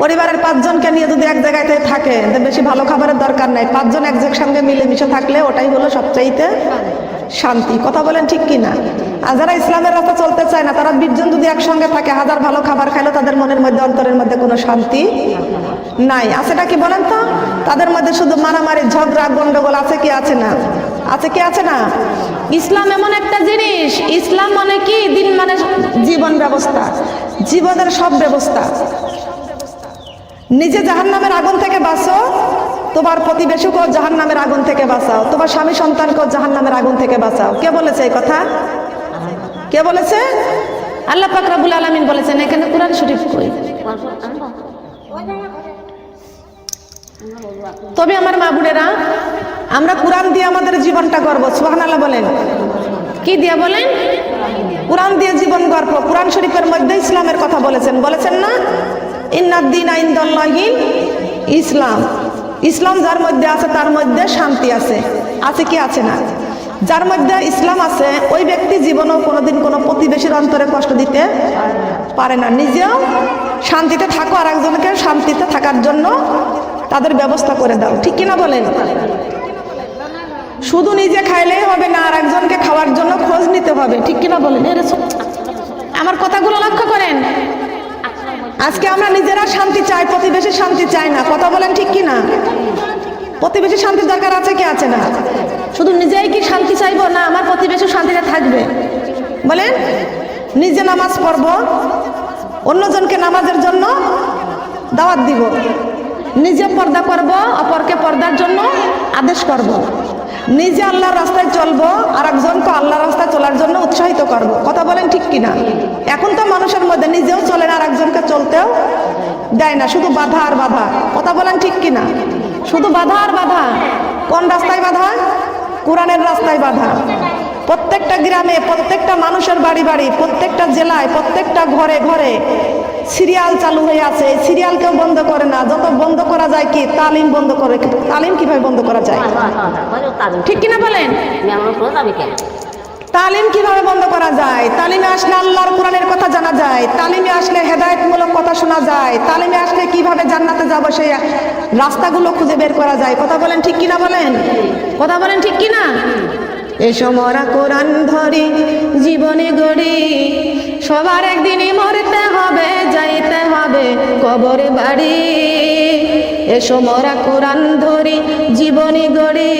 পরিবারের পাঁচজনকে নিয়ে যদি এক জায়গাতে থাকে বেশি ভালো খাবারের দরকার নাই। পাঁচজন এক সঙ্গে মিলেমিশে থাকলে ওটাই হলো সবচাইতে শান্তি। কথা বলেন ঠিক কি না আর যারা ইসলামের রাস্তা চলতে চায় না তারা বিশজন যদি একসঙ্গে থাকে হাজার ভালো খাবার খাইলেও তাদের মনের মধ্যে অন্তরের মধ্যে কোনো শান্তি নাই। আছেটা কি বলেন তো? তাদের মধ্যে শুধু মারামারি ঝগড়া গন্ডগোল আছে কি আছে না? আছে কি আছে না? ইসলাম এমন একটা জিনিস ইসলাম মানে কি? দিন মানে জীবন ব্যবস্থা। জীবনের সব ব্যবস্থা। নিজে জাহান নামের আগুন থেকে বাঁচো। তোমার প্রতিবেশীকেও জাহান নামের আগুন থেকে বাঁচাও। তোমার স্বামী সন্তানকেও জাহান নামের আগুন থেকে বাঁচাও। কে বলেছে এই কথা? কে বলেছে? আল্লাহ পাক রাব্বুল আলামিন বলেছেন, এখানে কোরআন শরীফ কই? তবে আমার মা আমরা কোরআন দিয়ে আমাদের জীবনটা গর্ব। সুহান আল্লাহ বলেন। কি দিয়া বলেন? কোরআন দিয়ে জীবন গর্ব। কোরআন শরীফের মধ্যে ইসলামের কথা বলেছেন। বলেছেন না? ইসলাম। ইসলাম যার মধ্যে আছে, তার মধ্যে শান্তি আছে। আছে কি আছে না? যার মধ্যে ইসলাম আছে, ওই ব্যক্তি জীবনেও কোনোদিন কোনো প্রতিবেশীর অন্তরে কষ্ট দিতে পারে না। নিজেও শান্তিতে থাকো আর একজনকে শান্তিতে থাকার জন্য তাদের ব্যবস্থা করে দাও। ঠিক কিনা বলেন? শুধু নিজে খাইলেই হবে না আর একজনকে খাওয়ার জন্য খোঁজ নিতে হবে। ঠিক কিনা বলেন? আমার কথাগুলো লক্ষ্য করেন। আজকে আমরা নিজেরা শান্তি চাই, প্রতিবেশী শান্তি চাই না। কথা বলেন ঠিক কি না প্রতিবেশী শান্তির দরকার আছে কি আছে না? শুধু নিজেই কি শান্তি চাইব না আমার প্রতিবেশী শান্তিতে থাকবে? বলেন, নিজে নামাজ পড়ব, অন্যজনকে নামাজের জন্য দাওয়াত দিব। নিজে পর্দা করব, অপরকে পর্দার জন্য আদেশ করব। নিজে আল্লাহর রাস্তায় চলবো আর একজনকে আল্লাহর রাস্তায় চলার জন্য উৎসাহিত করব। কথা বলেন ঠিক কিনা? এখন তো মানুষের মধ্যে নিজেও চলেন আর একজনকে চলতেও দেয় না, শুধু বাধা আর বাধা। কথা বলেন ঠিক কিনা? শুধু বাধা আর বাধা। কোন রাস্তায় বাধা? কোরআনের রাস্তায় বাধা। প্রত্যেকটা গ্রামে প্রত্যেকটা মানুষের বাড়ি বাড়ি প্রত্যেকটা জেলায় প্রত্যেকটা ঘরে ঘরে সিরিয়াল চালু হয়ে আছে। এই সিরিয়াল কেউ বন্ধ করে না। যত বন্ধ করা যায় কি? তালিম বন্ধ করে তালিম কীভাবে বন্ধ করা যায়? ঠিক কিনা বলেন? তালিম কীভাবে বন্ধ করা যায়? তালিমে আসলে আল্লাহর কোরআনের কথা জানা যায়। তালিমে আসলে হেদায়তমূলক কথা শোনা যায়। তালিমে আসলে কীভাবে জান্নাতে যাব সেই রাস্তাগুলো খুঁজে বের করা যায়। কথা বলেন ঠিক কিনা বলেন? কথা বলেন ঠিক কি না এসো মরা কোরআন ধরি, জীবনে গড়ি। সবার একদিনই মরতে হবে, যাইতে হবে কবরে বাড়ি। এসো মরা কোরআন ধরি, জীবনে গড়ি।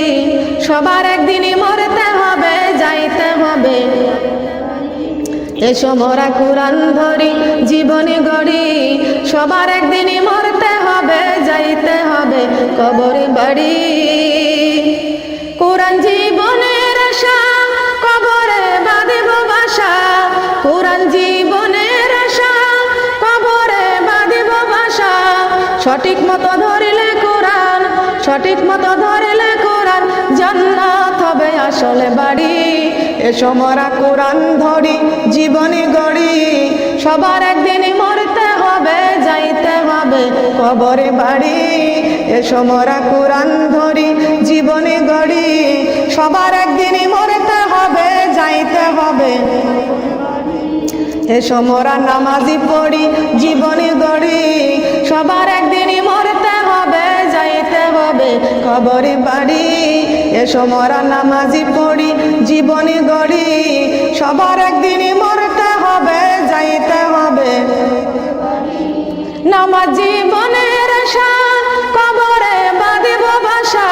সবার একদিনই মরতে হবে, যাইতে হবে। এসো মরা কোরআন ধরি, জীবনে গড়ি। সবার একদিনই মরতে হবে, যাইতে হবে কবরে বাড়ি। কোরআন কোরআন জীবনের কবরে সঠিক মতো ধরিলে কোরআন, সঠিক মতো ধরিলে কোরআন, জান্নাত হবে আসলে বাড়ি। এসো মরা কোরআন ধরি, জীবনে গড়ি। সবার একদিনই মরতে হবে, যাইতে হবে কবরে বাড়ি। এসো মরা কোরআন ধরি, জীবনে গড়ি। সবার একদিনই মরতে হবে যাইতে হবে এসো মরা নামাজি পড়ি, জীবনে গড়ি। সবার একদিনই মরতে হবে, যাইতে হবে কবরে বাড়ি। এ সমরা নামাজি পড়ি, জীবনে গড়ি। সবার একদিনই মরতে হবে, যাইতে হবে নামাজ জীবনের আশা, কবরে বাঁধিব বাসা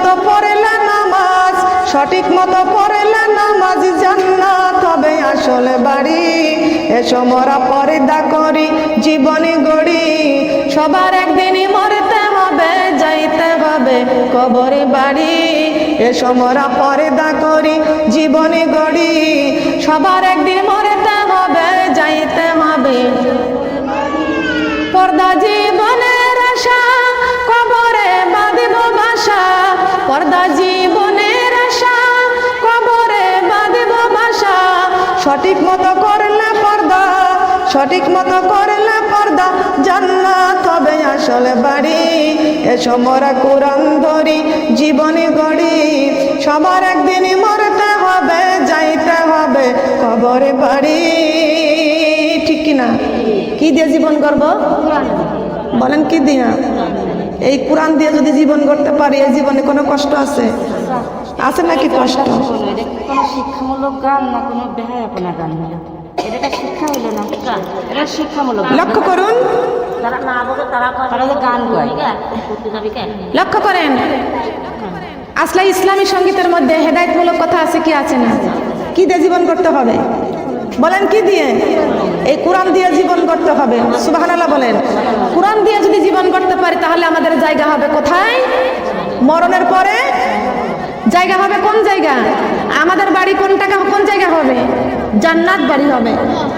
মতো পড়লে নামাজ, সঠিক মতো পড়লে নামাজ জান্নাত হবে আসলে বাড়ি। এসো মরা পর্দা করি, জীবনে গড়ি। সবার একদিনই মরতে হবে, যাইতে হবে কবরে বাড়ি। এসো মরা পর্দা করি, জীবনে গড়ি। সবার একদিন মরতে হবে, যাইতে হবে পর্দা জীবনের আশা, কবরে বাঁধিব বাসা সঠিক মতো করলে পর্দা, সঠিক মতো করলে পর্দা। জান্নাত হবে আসলে বাড়ি। এসো মরা কোরআন ধরি, জীবনে গড়ি। সবার একদিনই মরতে হবে, যাইতে হবে কবরে বাড়ি। ঠিক কিনা? কি দিয়ে জীবন গর্ব বলেন কি দিয়া? এই কোরআন দিয়ে যদি জীবন করতে পারি এই জীবনে কোনো কষ্ট আছে? আছে নাকি কষ্ট? কোনো শিক্ষামূলক গান না কোনো বেহায়াপনা গান এটা একটা শিক্ষা হলো না? এটা শিক্ষামূলক লক্ষ্য করুন। যারা না বোঝে তারা তারা গান লক্ষ্য করেন। আসলে ইসলামী সঙ্গীতের মধ্যে হেদায়তমূলক কথা আছে কি আছে না? কি দিয়ে জীবন করতে হবে? বলেন কি দিয়ে? এই কোরআন দিয়ে জীবন করতে হবে। সুবহানাল্লাহ বলেন। কোরআন দিয়ে যদি জীবন করতে পারি, তাহলে আমাদের জায়গা হবে কোথায়? মরণের পরে। জায়গা হবে কোন জায়গা? আমাদের বাড়ি কোন টাকা কোন জায়গা হবে? জান্নাত বাড়ি হবে।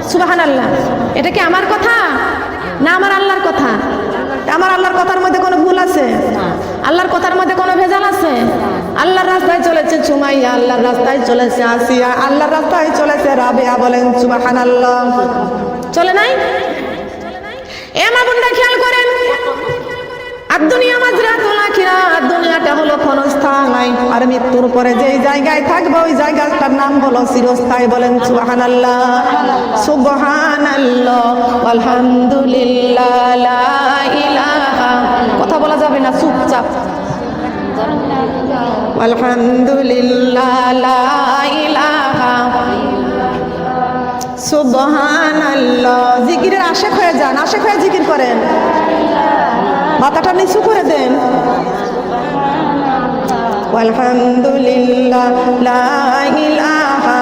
সুবাহান আল্লাহ এটা কি আমার কথা? না, আমার আল্লাহর কথা? আমার আল্লাহর কথার মধ্যে কোনো ভুল আছে? আল্লাহর কথার মধ্যে কোনো ভেজাল আছে? আল্লাহর রাস্তায় চলেছে চুমাইয়া আল্লাহর রাস্তায় চলেছে আসিয়া, আল্লাহর রাস্তায় চলেছে রাবেয়া বলেন সুবহানাল্লাহ। চলে নাই? এ মা বোনরা খেয়াল করেন, আর দুনিয়া মাজরাতুল আখিরাত দুনিয়াটা হলো ক্ষণস্থান, নাই, আর মৃত্যুর পরে যেই জায়গায় থাকবে, ওই জায়গাটার নাম হলো চিরস্থায়ী বলেন সুবহানাল্লাহ। সুবহানাল্লাহ আলহামদুলিল্লাহ লা ইলাহা কথা বলা যাবে না চুপচাপ আলহামদুলিল্লাহ লা ইলাহা সুবহানাল্লাহ। জিকিরের আশেক হয়ে যান, আশেক হয়ে জিকির করেন। মাথাটা নিচু করে দেন। আলহামদুলিল্লাহ লা ইলাহা।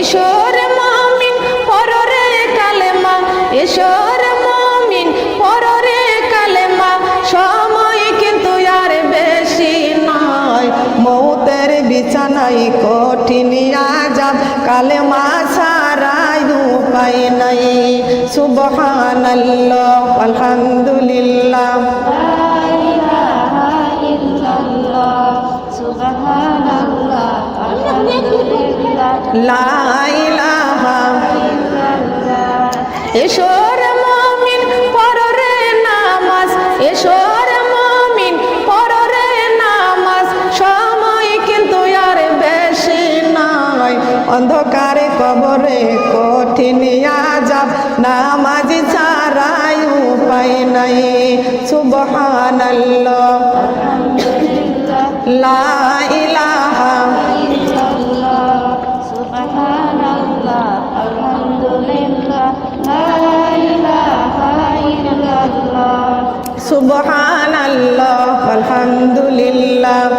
এসোর মমিন, পররে কালেমা এসোর বিছানাই কঠিন আজাব কালে মা সারাই উপায় নাই। সুবহানাল্লাহ আলহামদুলিল্লাহ। লা ইলাহা সুবহানাল্লাহ লা ইলাহা সুবহানাল্লাহ আলহামদুলিল্লাহ।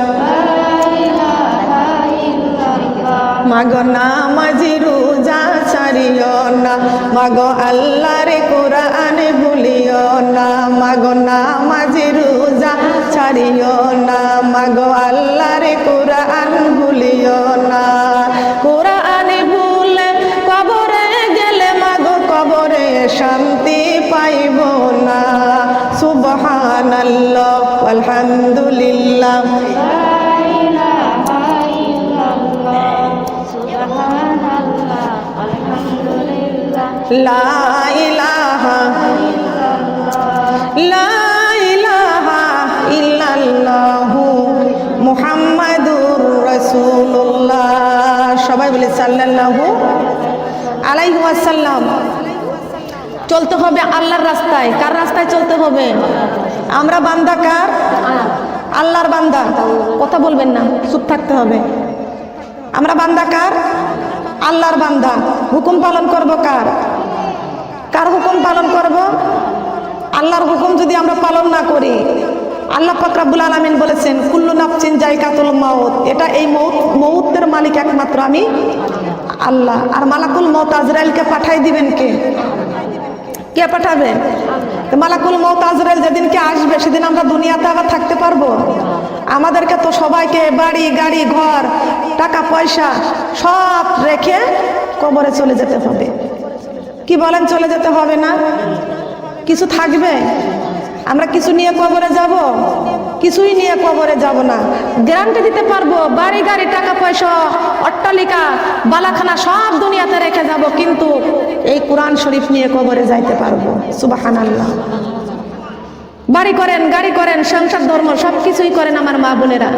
মাগো নামাজি রোজা ছাড়িও না মাগো আল্লাহর কোরআন ভুলিও না মাগো নামাজি ছাড়িও না। মাগো আল্লাহর কোরআন ভুলিও না। কোরআন ভুলে কবরে গেলে মাগো কবরে শান্তি পাইব না। সুবহানাল্লাহ, আলহামদুলিল্লাহ। লা ইলাহা বলে সাল্লাল্লাহু চলতে হবে আল্লাহর রাস্তায়। কার রাস্তায় চলতে হবে? আমরা বান্দা কার? আল্লাহর বান্দা। কথা বলবেন না, চুপ থাকতে হবে। আমরা বান্দা কার? আল্লাহর বান্দা। হুকুম পালন করব কার? কার হুকুম পালন করব? আল্লাহর হুকুম যদি আমরা পালন না করি আল্লাহ ফকরাবুল আলমিন বলেছেন, কুল্লু নাফচিন জায়কাতুল মাউত। এটা এই মৌত মৌতের মালিক একমাত্র আমি, আল্লাহ। আর মালাকুল মৌত আজরাইলকে পাঠাই দিবেন কে? কে পাঠাবে? তো মালাকুল মৌত আজরাইল যেদিনকে আসবে, সেদিন আমরা দুনিয়াতে আবার থাকতে পারব? আমাদেরকে তো সবাইকে বাড়ি, গাড়ি, ঘর, টাকা, পয়সা সব রেখে কবরে চলে যেতে হবে। কি বলেন, চলে যেতে হবে না? কিছু থাকবে? আমরা কিছু নিয়ে কবরে যাব? কিছুই নিয়ে কবরে যাব না। গ্যারান্টি দিতে পারব, বাড়ি, গাড়ি, টাকা, পয়সা, অট্টালিকা, বালাখানা সব দুনিয়াতে রেখে যাব, কিন্তু এই কোরআন শরীফ নিয়ে কবরে যাইতে পারব। সুবাহান আল্লাহ বাড়ি করেন, গাড়ি করেন, সংসার, ধর্ম সব কিছুই করেন আমার মা বোনেরা।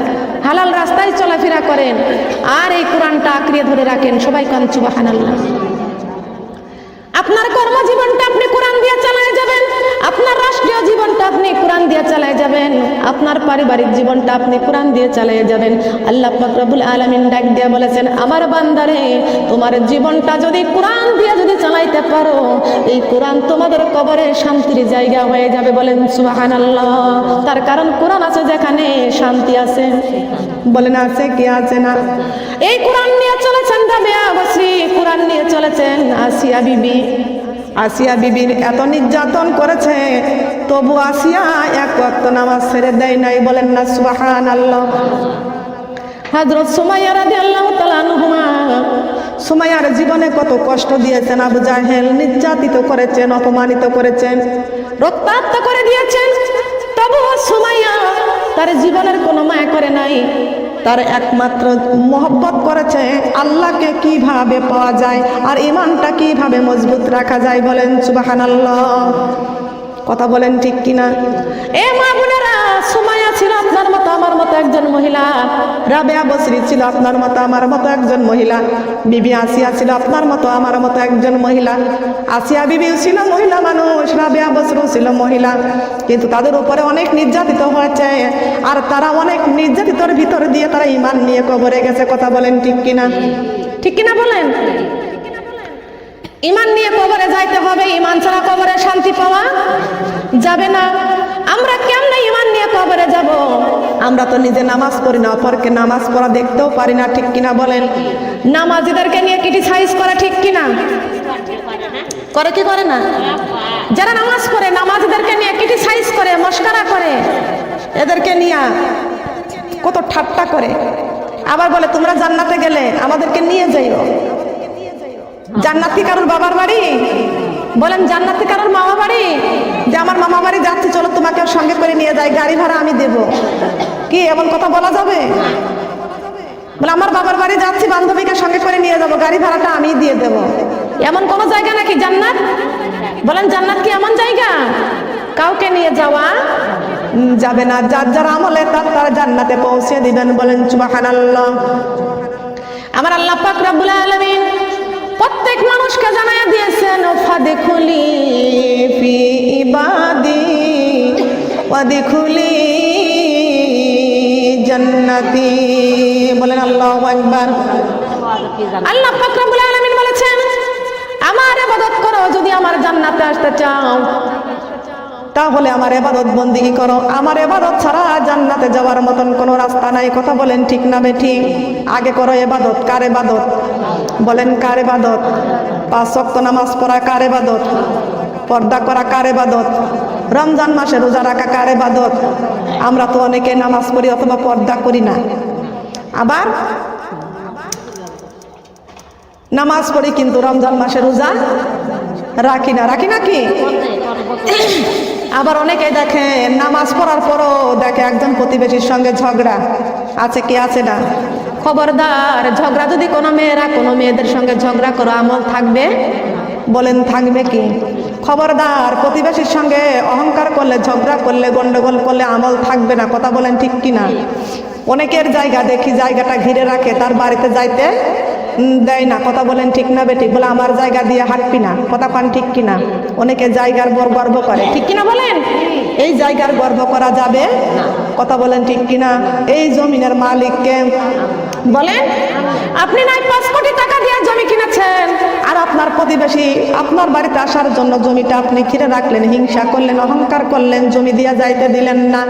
হালাল রাস্তায় চলাফেরা করেন, আর এই কোরআনটা আঁকড়িয়ে ধরে রাখেন, সবাই কান চুবাহান আল্লাহ আপনার কর্মজীবনটা আপনি কোরআন দিয়ে চালায় যাবেন আপনার রাষ্ট্রীয় জীবনটা আপনি কোরআন দিয়ে চালায় যাবেন, আপনার পারিবারিক জীবনটা আপনি কোরআন দিয়ে চালিয়ে যাবেন। আল্লাহ পাক রব্বুল আলামিন ডাক দিয়ে বলেছেন, আমার বান্দারে, তোমার জীবনটা যদি কোরআন দিয়ে যদি চালাইতে পারো, এই কোরআন তোমাদের কবরে শান্তির জায়গা হয়ে যাবে বলেন সুবহানাল্লাহ। তার কারণ কোরআন আছে যেখানে শান্তি আছে। বলেন, আছে কি আছে না? এই কোরআন নিয়ে চলেছেন রাবেয়া বসরি কোরআন নিয়ে চলেছেন আসিয়া বিবি। আসিয়া বিবির এত নির্যাতন করেছে, তবু আসিয়া এক ওয়াক্ত নামাজ ছেড়ে দেয় নাই, বলেন না সুবাহান আল্লাহ হযরত সুমাইয়া রাদিয়াল্লাহু তাআলা আনহুমা, সুমাইয়ার জীবনে কত কষ্ট দিয়েছেন, আবু জাহেল নির্যাতিত করেছেন, অপমানিত করেছেন, রক্তাক্ত করে দিয়েছেন, তবুও সুমাইয়া তার জীবনের কোনো মায়া করে নাই। তার একমাত্র মহব্বত করেছে, আল্লাহকে কীভাবে পাওয়া যায় আর ইমানটা কীভাবে মজবুত রাখা যায় বলেন সুবাহান আল্লাহ কথা বলেন ঠিক কিনা? এ মা বোনেরা সুমাইয়া ছিল আপনার মতো, আমার মতো একজন মহিলা। রাবেয়া বসরি ছিল আপনার মতো, আমার মতো একজন মহিলা। বিবি আসিয়া ছিল আপনার মতো, আমার মতো একজন মহিলা। আসিয়া বিবিও ছিল মহিলা মানুষ রাবেয়া বসরু ছিল মহিলা। কিন্তু তাদের উপরে অনেক নির্যাতিত হয়েছে। আর তারা অনেক নির্যাতিতর ভিতর দিয়ে তারা ইমান নিয়ে কবরে গেছে। কথা বলেন ঠিক কিনা? ঠিক কিনা বলেন? ইমান নিয়ে কবরে যাইতে হবে, ইমান ছাড়া কবরে শান্তি পাওয়া যাবে না। আমরা কেমনে ইমান নিয়ে কবরে যাব? আমরা তো নিজে নামাজ পড়ি না, অপরকে নামাজ পড়া দেখতেও পারি না, ঠিক কিনা বলেন? নামাজিদেরকে নিয়ে ক্রিটিসাইজ করা ঠিক কিনা? করে কি করে না? যারা নামাজ পড়ে, নামাজিদেরকে নিয়ে ক্রিটিসাইজ করে, মস্কারা করে, এদেরকে নিয়ে কত ঠাট্টা করে। আবার বলে, তোমরা জান্নাতে গেলে আমাদেরকে নিয়ে যাইও। জান্নাতি কারোর বাবার বাড়ি? বলেন জান্নাতি কারোর মামা বাড়ি? যে আমার মামা বাড়ি যাচ্ছি, চলো তোমাকে সঙ্গে করে নিয়ে যাই, গাড়ি ভাড়া আমি দেব। কি, এমন কথা বলা যাবে? বলে, আমার বাবার বাড়ি যাচ্ছি, বান্ধবীকে সঙ্গে করে নিয়ে যাব, গাড়ি ভাড়াটা আমি দিয়ে দেব। এমন কোন জায়গা নাকি জান্নাত? বলেন, জান্নাত কি এমন জায়গা? কাউকে নিয়ে যাওয়া? যাবে না। যার যার আমলে তার তার জান্নাতে পৌঁছে দিবেন, বলেন, সুবহানাল্লাহ। আমার আল্লাহ পাক রব্বুল আলামিন ওয়াদিখুলি জান্নাতি। বলেন আল্লাহু আকবার। আল্লাহ পাক রব্বুল বলেছেন, আমার ইবাদত করো যদি আমার জান্নাতে আসতে চাও। তাহলে আমার এবাদত বন্দিগি করো? আমার এবাদত ছাড়া জান্নাতে যাওয়ার মতন কোনো রাস্তা নাই। কথা বলেন ঠিক না বেঠি? আগে করো এবাদত কার এবাদত বলেন কার এবাদত পাঁচ ওয়াক্ত নামাজ পড়া কার এবাদত পর্দা করা কার এবাদত রমজান মাসে রোজা রাখা কার এবাদত আমরা তো অনেকে নামাজ পড়ি অথবা পর্দা করি না। আবার নামাজ পড়ি কিন্তু রমজান মাসে রোজা রাখি না। রাখি নাকি আবার অনেকে দেখে নামাজ পড়ার পরও দেখে একজন প্রতিবেশীর সঙ্গে ঝগড়া। আছে কি আছে না? খবরদার, ঝগড়া যদি কোনো মেয়েরা কোনো মেয়েদের সঙ্গে ঝগড়া করো, আমল থাকবে? বলেন, থাকবে কি? খবরদার, প্রতিবেশীর সঙ্গে অহংকার করলে, ঝগড়া করলে, গন্ডগোল করলে আমল থাকবে না, কথা বলেন ঠিক কি না অনেকের জায়গা দেখি, জায়গাটা ঘিরে রাখে, তার বাড়িতে যাইতে দেয় না, কথা বলেন ঠিক না বেটি? বলে, আমার জায়গা দিয়ে হাঁটবি না, কথা পান ঠিক কিনা? অনেকে জায়গার বর গর্ব করে, ঠিক কিনা বলেন? এই জায়গার গর্ব করা যাবে? কথা বলেন ঠিক কিনা? এই জমিনের মালিককে বলেন, আপনি নাই পাঁচ কোটি টাকা দিয়ে জমি কিনেছেন। আর আপনার প্রতিবেশী আপনার বাড়িতে আসার জন্য জমিটা আপনি ঘিরে রাখলেন, হিংসা করলেন, অহংকার করলেন, জমি দিয়ে যাইতে দিলেন না।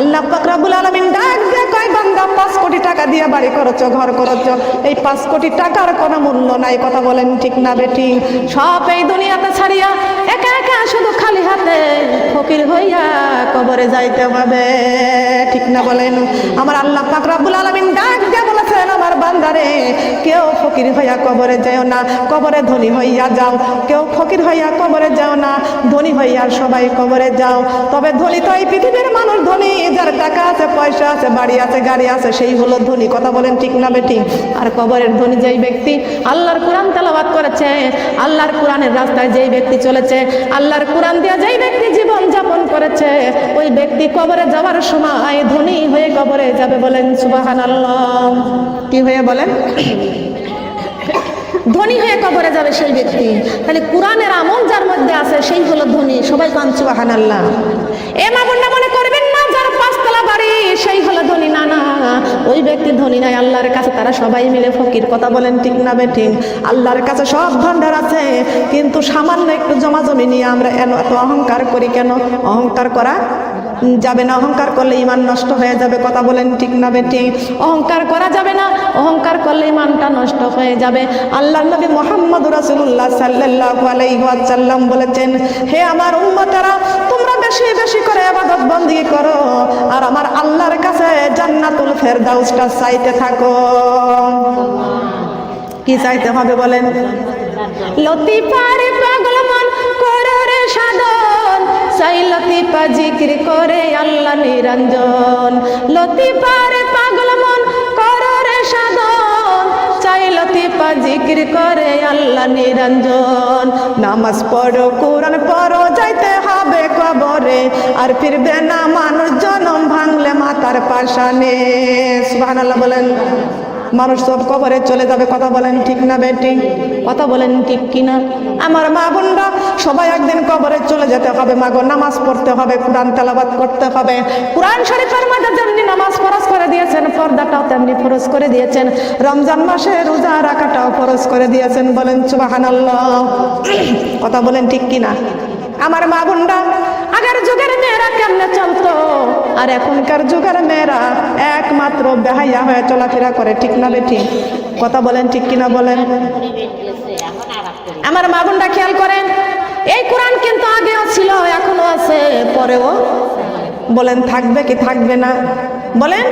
আল্লাহ পাকরাবুল আলমিন ডাক পাঁচ কোটি টাকা দিয়ে বাড়ি করেছ, ঘর করেছ। এই পাঁচ কোটি টাকার কোনো মূল্য নাই। কথা বলেন ঠিক না বেটি? সব এই দুনিয়াতে ছাড়িয়া একা একা শুধু খালি হাতে ফকির হইয়া কবরে যাইতে হবে। ঠিক না বলেন? আমার আল্লাহ পাকরাবুল আলমিন ডাক দিয়ে বলেছেন আমার বান্দারে? কেউ ফকির হইয়া কবরে যাও না, কবরে ধনী হইয়া যাও। কেউ ফকির হইয়া কবরে যাও না, ধনী হইয়া সবাই কবরে যাও। তবে ধনী তো এই পৃথিবীর মানুষ ধনী, যার টাকা আছে, পয়সা আছে, বাড়ি আছে, গাড়ি আছে, সেই হলো ধনী। কথা বলেন ঠিক না বেটি আর কবরের ধনী যেই ব্যক্তি, আল্লাহর কোরআন তেলাবাদ করেছে, আল্লাহর কোরআনের রাস্তায় যেই ব্যক্তি চলেছে, আল্লাহর কোরআন দিয়ে যেই ব্যক্তি জীবন যাপন করেছে। ওই ব্যক্তি কবরে যাওয়ার সময় ধনী হয়ে কবরে যাবে বলেন সুবাহান আল্লাহ কি হয়ে বলেন? ধনী হয়ে কবরে যাবে সেই ব্যক্তি। তাহলে কোরআনের আমল যার মধ্যে আছে, সেই হলো ধনী। সবাই কান সুবাহান আল্লাহ এ মা বোনরা মনে করবেন না যার পাঁচতলা বাড়ি, সেই হলো ধনী না না ওই ব্যক্তি ধনী নাই, আল্লাহর কাছে তারা সবাই মিলে ফকির। কথা বলেন ঠিক না বেঠিক আল্লাহর কাছে সব ভান্ডার আছে। কিন্তু সামান্য একটু জমা জমি নিয়ে আমরা এত অহংকার করি কেন? অহংকার করা যাবে না। অহংকার করলে ইমান নষ্ট হয়ে যাবে। কথা বলেন ঠিক না বেটি? অহংকার করা যাবে না। অহংকার করলে ইমানটা নষ্ট হয়ে যাবে। আল্লাহ নবী মোহাম্মদ রাসূলুল্লাহ সাল্লাল্লাহু আলাইহি ওয়াসাল্লাম বলেছেন, হে আমার উম্মতেরা, তোমরা বেশি বেশি করে ইবাদত বন্দি করো। আর আমার আল্লাহর কাছে জান্নাতুল ফেরদাউসটা চাইতে থাকো। কি চাইতে হবে বলেন? লতিফার পাগল মন করো রে সাধন, সাই লতিফা জিকির করে আল্লাহ নিরঞ্জন। লতিফার পাগল মন করো রে সাধন চাই লতিফা জিকির করে আল্লাহ নিরঞ্জন। নামাজ পড়ো, কোরআন পড়ো, যাইতে হবে কবরে, আর ফিরবে না মানুষ, জনম ভাঙলে মাতার পাশানে। সুবহানাল্লাহ বলেন। মানুষ সব কবরে চলে যাবে। কথা বলেন ঠিক না বেটি? কথা বলেন ঠিক কিনা? আমার মা বোনরা সবাই একদিন কবরে চলে যেতে হবে। মাগো, নামাজ পড়তে হবে, কোরআন তেলাবাদ করতে হবে। কোরআন শরীফের মধ্যে যেমনি নামাজ ফরজ করে দিয়েছেন, পর্দাটাও তেমনি ফরজ করে দিয়েছেন। রমজান মাসে রোজা রাখাটাও ফরজ করে দিয়েছেন বলেন সুবহানাল্লাহ। কথা বলেন ঠিক কিনা? আমার মা বোনরা, আগের যুগের মেয়েরা কেমনে চলতো? আর এখনকার যুগের মেয়েরা একমাত্র দেখাইয়া হয়ে চলাফেরা করে, ঠিক না বেঠিক কথা বলেন, ঠিক কিনা বলেন? আমার মা বোনরা খেয়াল করেন, এই কোরআন কিন্তু আগেও ছিল, এখনও আছে, পরেও। বলেন, থাকবে কি থাকবে না? বলেন?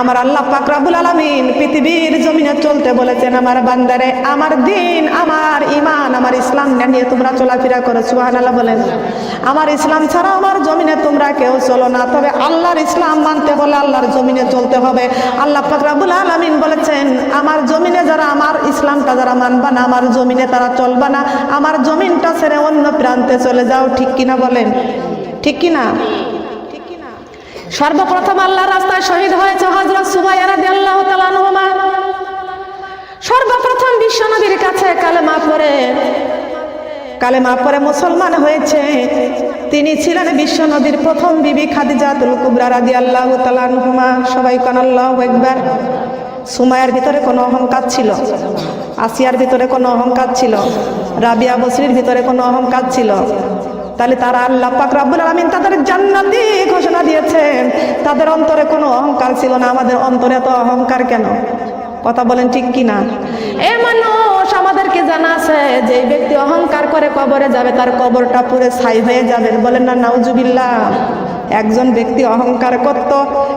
আমার আল্লাহ পাক রাব্বুল আলামিন পৃথিবীর জমিনে চলতে বলেছেন, আমার বান্দারে, আমার দিন, আমার ইমান আমার ইসলাম নিয়ে তোমরা চলাফেরা করো। সুবহানাল্লাহ বলেন। আমার ইসলাম ছাড়া আমার জমিনে তোমরা কেউ চলো না। তবে আল্লাহর ইসলাম মানতে হলে আল্লাহর জমিনে চলতে হবে। আল্লাহ পাক রাব্বুল আলামিন বলেছেন, আমার জমিনে যারা আমার ইসলামটা যারা মানবা না, আমার জমিনে তারা চলবা না। আমার জমিনটা ছেড়ে অন্য প্রান্তে চলে যাও। ঠিক কিনা বলেন? ঠিক কিনা? সর্বপ্রথম আল্লাহ রাস্তায় শহীদ হয়েছে হজরত সুবাইয়া রাদিয়াল্লাহু তাআলা আনহুমা। সর্বপ্রথম বিশ্ব নবীর কাছে কালেমা পড়ে। কালেমা পরে মুসলমান হয়েছে। তিনি ছিলেন বিশ্ব নদীর প্রথম বিবি খাদিজাতুল কুবরা রাদি আল্লাহ তালানহুমা সবাই কান, আল্লাহ একবার সুমায়ের ভিতরে কোনো অহংকার ছিল। আসিয়ার ভিতরে কোনো অহংকার ছিল। রাবিয়া বসরির ভিতরে কোনো অহংকার ছিল। তাহলে তারা আল্লাহ পাক রাব্বুল আলামিন তাদের জান্নাতি ঘোষণা দিয়েছেন। তাদের অন্তরে কোনো অহংকার ছিল না। আমাদের অন্তরে এত অহংকার কেন? কথা বলেন ঠিক কি না এ মানুষ, আমাদেরকে জানা আছে যে ব্যক্তি অহংকার করে কবরে যাবে, তার কবরটা পুরো ছাই হয়ে যাবে। বলেন না, নাউজুবিল্লাহ। একজন ব্যক্তি অহংকার করত,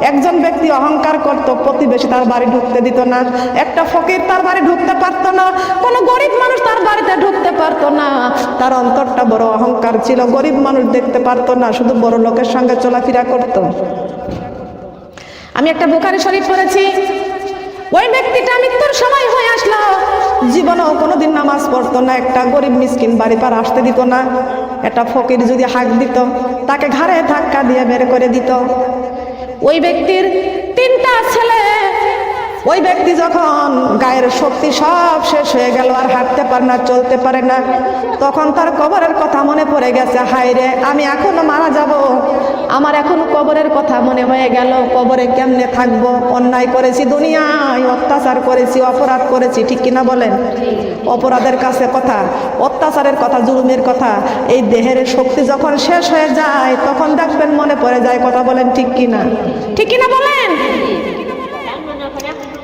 একজন ব্যক্তি অহংকার করত, প্রতিবেশী তার বাড়ি ঢুকতে দিত না, একটা ফকির তার বাড়ি ঢুকতে পারত না, কোনো গরিব মানুষ তার বাড়িতে ঢুকতে পারত না। তার অন্তরটা বড় অহংকার ছিল, গরিব মানুষ দেখতে পারত না, শুধু বড় লোকের সঙ্গে চলাফেরা করত। আমি একটা বোকারি শরীফ পড়েছি। ওই ব্যক্তিটা মৃত্যুর সময় হয়ে আসলো। জীবনেও কোনোদিন নামাজ পড়তো না, একটা গরিব মিসকিন বাড়ি পার আসতে দিত না। একটা ফকির যদি হাঁক দিত, তাকে ঘাড়ে ধাক্কা দিয়ে বের করে দিত। ওই ব্যক্তির তিনটা ছেলে ওই ব্যক্তি যখন গায়ের শক্তি সব শেষ হয়ে গেল আর হাঁটতে পারে না, চলতে পারে না, তখন তার কবরের কথা মনে পড়ে গেছে। হায় রে, আমি এখনও মারা যাব। আমার এখন কবরের কথা মনে হয়ে গেল। কবরে কেমনে থাকব? অন্যায় করেছি দুনিয়ায়, অত্যাচার করেছি, অপরাধ করেছি, ঠিক কিনা বলেন? অপরাধের কাছে কথা, অত্যাচারের কথা, জুলুমের কথা, এই দেহের শক্তি যখন শেষ হয়ে যায়, তখন দেখবেন মনে পড়ে যায় কথা বলেন ঠিক কিনা? ঠিক কিনা বলেন?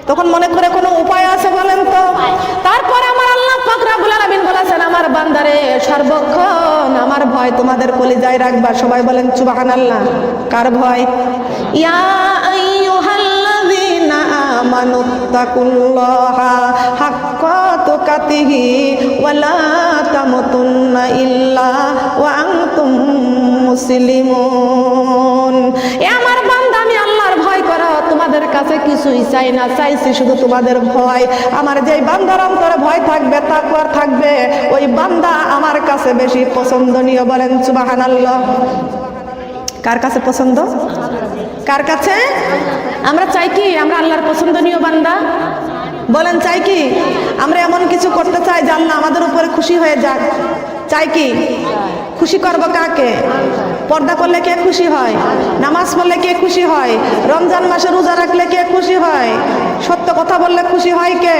তখন মনে করে কোনো উপায় আছে বলেন তো? তারপরে আমার আল্লাহ পাক রব্বুল আলামিন বলেছেন, আমার বান্দারে, সর্বক্ষণ আমার ভয় তোমাদের কলিজায় রাখবা। সবাই বলেন সুবাহান আল্লাহ কার ভয়? ইয়া আইয়ুহাল্লাযীনা আমার তোমাদের কাছে কিছুই চাই না, চাইছি শুধু তোমাদের ভয়। আমার যেই বান্দার অন্তরে ভয় থাকবে তাকওয়ার থাকবে, ওই বান্দা আমার কাছে বেশি পছন্দনীয় বলেন সুবহানাল্লাহ। কার কাছে পছন্দ? কার কাছে? আমরা চাই কি? আমরা আল্লাহর পছন্দনীয় বান্দা। বলেন, চাই কি? আমরা এমন কিছু করতে চাই যে আল্লাহ আমাদের উপরে খুশি হয়ে যাক। চাই কি? খুশি করব কাকে? পর্দা করলে কে খুশি হয়? নামাজ পড়লে কে খুশি হয়? রমজান মাসে রোজা রাখলে কে খুশি হয়? সত্য কথা বললে খুশি হয় কে?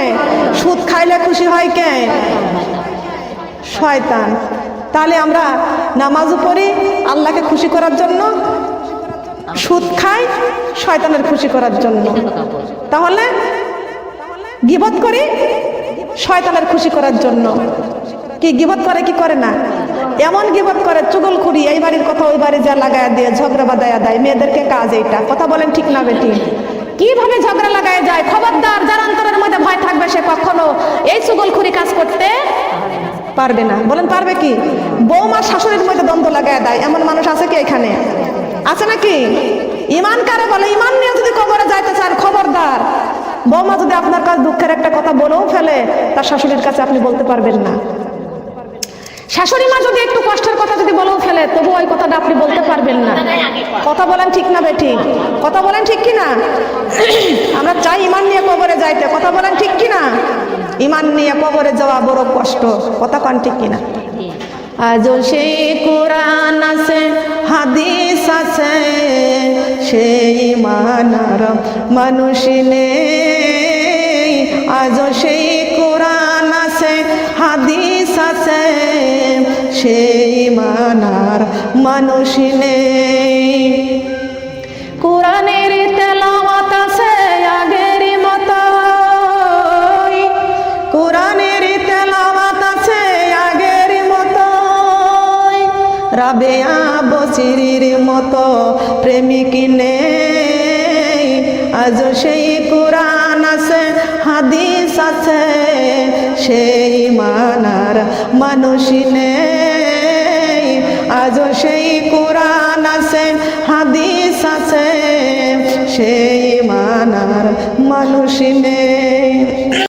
সুদ খাইলে খুশি হয় কে? শয়তান। তাহলে আমরা নামাজও পড়ি আল্লাহকে খুশি করার জন্য, সুদ খাই শয়তানের খুশি করার জন্য। তাহলে গিবত করি শয়তানের খুশি করার জন্য। কি গিবত করে, কি করে না? এমন গিবত করে, চুগল খুরি এই বাড়ির কথা ওই বাড়ি যা লাগায় দিয়ে ঝগড়া বাদায়া দেয়, মেয়েদেরকে কাজ এইটা। কথা বলেন ঠিক না, বেটি? কীভাবে ঝগড়া লাগায় যায়? খবরদার, যার অন্তরের মধ্যে ভয় থাকবে সে কখনো এই সুগলখুরি কাজ করতে পারবে না। বলেন, পারবে কি? বৌমা শাশুড়ির মধ্যে দ্বন্দ্ব লাগায় দেয়। এমন মানুষ আছে কি এখানে? আছে নাকি? ইমান কারে বলে? ইমান নিয়ে যদি কবরে যাইতে চান, খবরদার। বৌমা যদি আপনার কাছে দুঃখের একটা কথা বলেও ফেলে, তার শাশুড়ির কাছে আপনি বলতে পারবেন না। শাশুড়ি মা যদি একটু কষ্টের কথা যদি বলেও ফেলে, তবু ওই কথাটা আপনি বলতে পারবেন না। কথা বলেন ঠিক না, বেটি? কথা বলেন ঠিক কি না? আমরা চাই ইমান নিয়ে কবরে যাইতে। কথা বলেন ঠিক কি না? ইমান নিয়ে কবরে যাওয়া বড় কষ্ট। কথা কন ঠিক কি না? আজও সেই কোরআন আছে, হাদিস আছে, সেই মানার মানুষ নেই। আজ সেই সেই মানার মানুষ নেই। কোরআনের আছে মতো আছে মতো মতো প্রেমিক নেই। আজ সেই কোরআন আছে, হাদিস আছে, সেই মানার মানুষ নেই। আজ সেই কোরআন আছে হাদিস আছে সেই মানার মানুষ